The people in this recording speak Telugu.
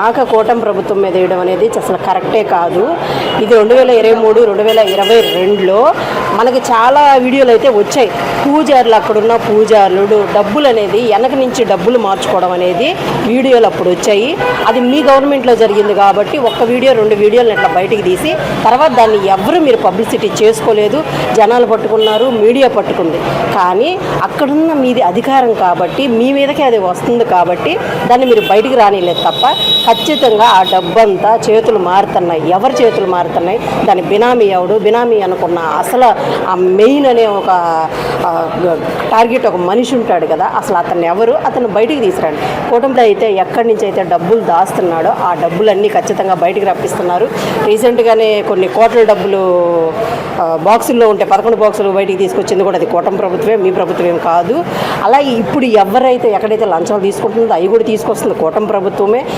ఆక కూటమి ప్రభుత్వం మీద వేయడం అనేది అసలు కరెక్టే కాదు. ఇది రెండు వేల ఇరవై మూడు రెండు వేల ఇరవై రెండులో మనకి చాలా వీడియోలు అయితే వచ్చాయి. పూజారులు అక్కడున్న పూజారులు డబ్బులు అనేది వెనక నుంచి డబ్బులు మార్చుకోవడం అనేది వీడియోలు అప్పుడు వచ్చాయి. అది మీ గవర్నమెంట్లో జరిగింది కాబట్టి ఒక్క వీడియో రెండు వీడియోలు ఇట్లా బయటికి తీసి తర్వాత దాన్ని ఎవరు మీరు పబ్లిసిటీ చేసుకోలేదు. జనాలు పట్టుకున్నారు మీడియా పట్టుకుంది. కానీ అక్కడున్న మీది అధికారం కాబట్టి మీ మీదకే అది వస్తుంది కాబట్టి దాన్ని మీరు బయటికి రానిలేదు తప్ప ఖచ్చితంగా ఆ డబ్బంతా చేతులు మారుతున్నాయి. ఎవరి చేతులు మారుతున్నాయి? దాని బినామీ ఎవడు? బినామీ అనుకున్న అసలు ఆ మెయిన్ అనే ఒక టార్గెట్ ఒక మనిషి ఉంటాడు కదా అసలు అతను ఎవరు? అతను బయటికి తీసుకురండి. కూటమిలో అయితే ఎక్కడి నుంచి అయితే డబ్బులు దాస్తున్నాడో ఆ డబ్బులన్నీ ఖచ్చితంగా బయటికి రప్పిస్తున్నారు. రీసెంట్గానే కొన్ని కోట్ల డబ్బులు బాక్సుల్లో ఉంటే పదకొండు బాక్సులు బయటికి తీసుకొచ్చింది కూడా అది కూటమి ప్రభుత్వమే మీ ప్రభుత్వం కాదు. అలాగే ఇప్పుడు ఎవరైతే ఎక్కడైతే లంచాలు తీసుకుంటుందో అవి కూడా తీసుకొస్తుంది కూటమి ప్రభుత్వమే.